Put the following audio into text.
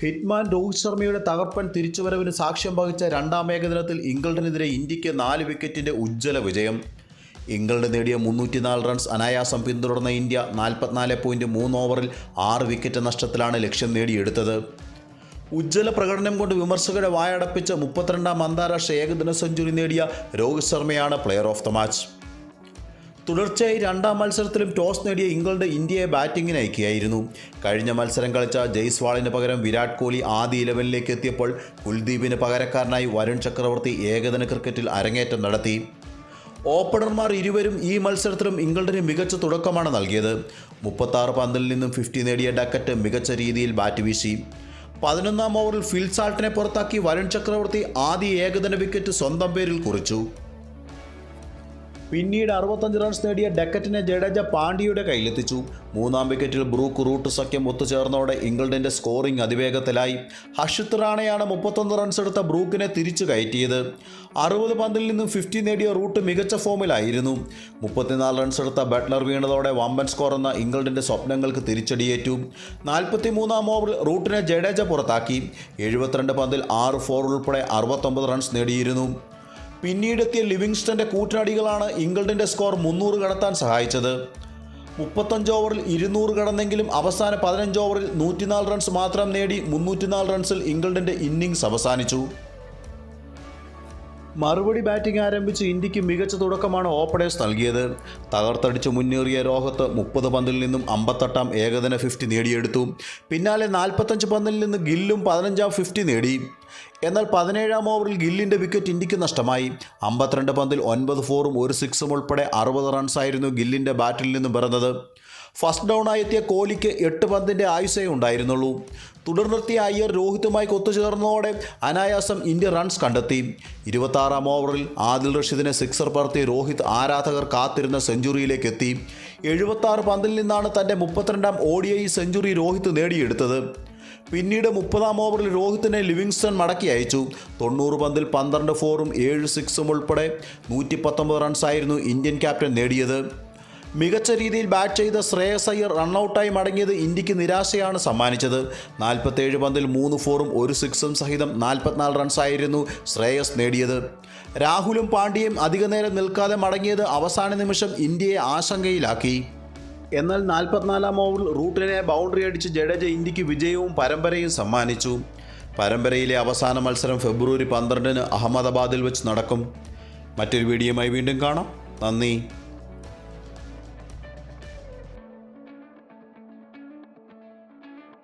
Hitman Rohit ശർമ്മയുടെ തകർപ്പൻ തിരിച്ചുവരവിന് സാക്ഷ്യം വഹിച്ച രണ്ടാം ഏകദിനത്തിൽ ഇംഗ്ലണ്ടിനെതിരെ ഇന്ത്യയ്ക്ക് നാല് വിക്കറ്റിന്റെ ഉജ്ജ്വല വിജയം. ഇംഗ്ലണ്ട് നേടിയ മുന്നൂറ്റിനാല് റൺസ് അനായാസം പിന്തുടർന്ന ഇന്ത്യ നാൽപ്പത്തിനാല് പോയിന്റ് മൂന്ന് ഓവറിൽ ആറ് വിക്കറ്റ് നഷ്ടത്തിലാണ് ലക്ഷ്യം നേടിയെടുത്തത്. ഉജ്ജ്വല പ്രകടനം കൊണ്ട് വിമർശകരെ വായടപ്പിച്ച് മുപ്പത്തിരണ്ടാം അന്താരാഷ്ട്ര ഏകദിന സെഞ്ചുറി നേടിയ രോഹിത് ശർമ്മയാണ് പ്ലെയർ ഓഫ് ദ മാച്ച്. തുടർച്ചയായി രണ്ടാം മത്സരത്തിലും ടോസ് നേടിയ ഇംഗ്ലണ്ട് ഇന്ത്യയെ ബാറ്റിംഗിന് അയക്കുകയായിരുന്നു. കഴിഞ്ഞ മത്സരം കളിച്ച ജയ്സ്വാളിന് പകരം വിരാട് കോഹ്ലി ആദ്യ ഇലവനിലേക്ക് എത്തിയപ്പോൾ കുൽദീപിന് പകരക്കാരനായി വരുൺ ചക്രവർത്തി ഏകദിന ക്രിക്കറ്റിൽ അരങ്ങേറ്റം നടത്തി. ഓപ്പണർമാർ ഇരുവരും ഈ മത്സരത്തിലും ഇംഗ്ലണ്ടിന് മികച്ച തുടക്കമാണ് നൽകിയത്. മുപ്പത്താറ് പന്തിൽ നിന്നും ഫിഫ്റ്റി നേടിയ ഡക്കറ്റ് മികച്ച രീതിയിൽ ബാറ്റ് വീശി. പതിനൊന്നാം ഓവറിൽ ഫിൽസാൾട്ടിനെ പുറത്താക്കി വരുൺ ചക്രവർത്തി ആദ്യ ഏകദിന വിക്കറ്റ് സ്വന്തം പേരിൽ കുറിച്ചു. പിന്നീട് അറുപത്തഞ്ച് റൺസ് നേടിയ ഡെക്കറ്റിനെ ജഡേജ പാണ്ഡ്യയുടെ കയ്യിലെത്തിച്ചു. മൂന്നാം വിക്കറ്റിൽ ബ്രൂക്ക് റൂട്ട് സഖ്യം ഒത്തുചേർന്നതോടെ ഇംഗ്ലണ്ടിന്റെ സ്കോറിംഗ് അതിവേഗത്തിലായി. ഹർഷിത് റാണയാണ് മുപ്പത്തൊന്ന് റൺസ് എടുത്ത ബ്രൂക്കിനെ തിരിച്ചു കയറ്റിയത്. അറുപത് പന്തിൽ നിന്നും ഫിഫ്റ്റി നേടിയ റൂട്ട് മികച്ച ഫോമിലായിരുന്നു. മുപ്പത്തിനാല് റൺസ് എടുത്ത ബട്ട്ലർ വീണതോടെ വമ്പൻ സ്കോർ എന്ന ഇംഗ്ലണ്ടിന്റെ സ്വപ്നങ്ങൾക്ക് തിരിച്ചടിയേറ്റു. നാൽപ്പത്തി മൂന്നാം ഓവറിൽ റൂട്ടിനെ ജഡേജ പുറത്താക്കി. എഴുപത്തിരണ്ട് പന്തിൽ ആറ് ഫോർ ഉൾപ്പെടെ അറുപത്തൊമ്പത് റൺസ് നേടിയിരുന്നു. പിന്നീടെത്തിയ ലിവിങ്സ്റ്റന്റെ കൂട്ടാടികളാണ് ഇംഗ്ലണ്ടിന്റെ സ്കോർ മുന്നൂറ് കടത്താൻ സഹായിച്ചത്. മുപ്പത്തഞ്ച് ഓവറിൽ ഇരുന്നൂറ് കടന്നെങ്കിലും അവസാന പതിനഞ്ച് ഓവറിൽ നൂറ്റിനാല് റൺസ് മാത്രം നേടി മുന്നൂറ്റിനാല് റൺസിൽ ഇംഗ്ലണ്ടിന്റെ ഇന്നിംഗ്സ് അവസാനിച്ചു. മറുപടി ബാറ്റിംഗ് ആരംഭിച്ച് ഇന്ത്യയ്ക്ക് മികച്ച തുടക്കമാണ് ഓപ്പണേഴ്സ് നൽകിയത്. തകർത്തടിച്ച് മുന്നേറിയ രോഹത്ത് മുപ്പത് പന്തിൽ നിന്നും അമ്പത്തെട്ടാം ഏകദിന ഫിഫ്റ്റി നേടിയെടുത്തു. പിന്നാലെ നാൽപ്പത്തഞ്ച് പന്തിൽ നിന്ന് ഗില്ലും പതിനഞ്ചാം ഫിഫ്റ്റി നേടി. എന്നാൽ പതിനേഴാം ഓവറിൽ ഗില്ലിന്റെ വിക്കറ്റ് ഇന്ത്യയ്ക്ക് നഷ്ടമായി. അമ്പത്തിരണ്ട് പന്തിൽ ഒൻപത് ഫോറും ഒരു സിക്സും ഉൾപ്പെടെ അറുപത് റൺസായിരുന്നു ഗില്ലിന്റെ ബാറ്റിൽ നിന്നും പിറന്നത്. ഫസ്റ്റ് ഡൗണായി എത്തിയ കോഹ്ലിക്ക് എട്ട് പന്തിന്റെ ആയുസേ ഉണ്ടായിരുന്നുള്ളൂ. തുടർന്നെത്തിയ അയ്യർ രോഹിത്തുമായി കൊത്തുചേർന്നതോടെ അനായാസം ഇന്ത്യ റൺസ് കണ്ടെത്തി. ഇരുപത്താറാം ഓവറിൽ ആദിൽ റഷീദിനെ സിക്സർ പറത്തി രോഹിത് ആരാധകർ കാത്തിരുന്ന സെഞ്ചുറിയിലേക്ക് എത്തി എഴുപത്താറ് പന്തിൽ നിന്നാണ് തന്റെ മുപ്പത്തിരണ്ടാം ഒ സെഞ്ചുറി രോഹിത് നേടിയെടുത്തത്. പിന്നീട് മുപ്പതാം ഓവറിൽ രോഹിത്തിനെ ലിവിങ്സ്റ്റൺ മടക്കി അയച്ചു. തൊണ്ണൂറ് പന്തിൽ പന്ത്രണ്ട് ഫോറും ഏഴ് സിക്സും ഉൾപ്പെടെ നൂറ്റി പത്തൊമ്പത് റൺസായിരുന്നു ഇന്ത്യൻ ക്യാപ്റ്റൻ നേടിയത്. മികച്ച രീതിയിൽ ബാറ്റ് ചെയ്ത ശ്രേയസ് അയ്യർ റണ്ണൌട്ടായി മടങ്ങിയത് ഇന്ത്യയ്ക്ക് നിരാശയാണ് സമ്മാനിച്ചത്. നാൽപ്പത്തേഴ് പന്തിൽ മൂന്ന് ഫോറും ഒരു സിക്സും സഹിതം നാൽപ്പത്തിനാല് റൺസായിരുന്നു ശ്രേയസ് നേടിയത്. രാഹുലും പാണ്ഡ്യയും അധികനേരം നിൽക്കാതെ മടങ്ങിയത് അവസാന നിമിഷം ഇന്ത്യയെ ആശങ്കയിലാക്കി. എന്നാൽ നാൽപ്പത്തിനാലാം ഓവറിൽ റൂട്ടിനെ ബൗണ്ടറി അടിച്ച് ജഡേജ ഇന്ത്യയ്ക്ക് വിജയവും പരമ്പരയും സമ്മാനിച്ചു. പരമ്പരയിലെ അവസാന മത്സരം ഫെബ്രുവരി പന്ത്രണ്ടിന് അഹമ്മദാബാദിൽ വെച്ച് നടക്കും. മറ്റൊരു വീഡിയോയുമായി വീണ്ടും കാണാം. നന്ദി.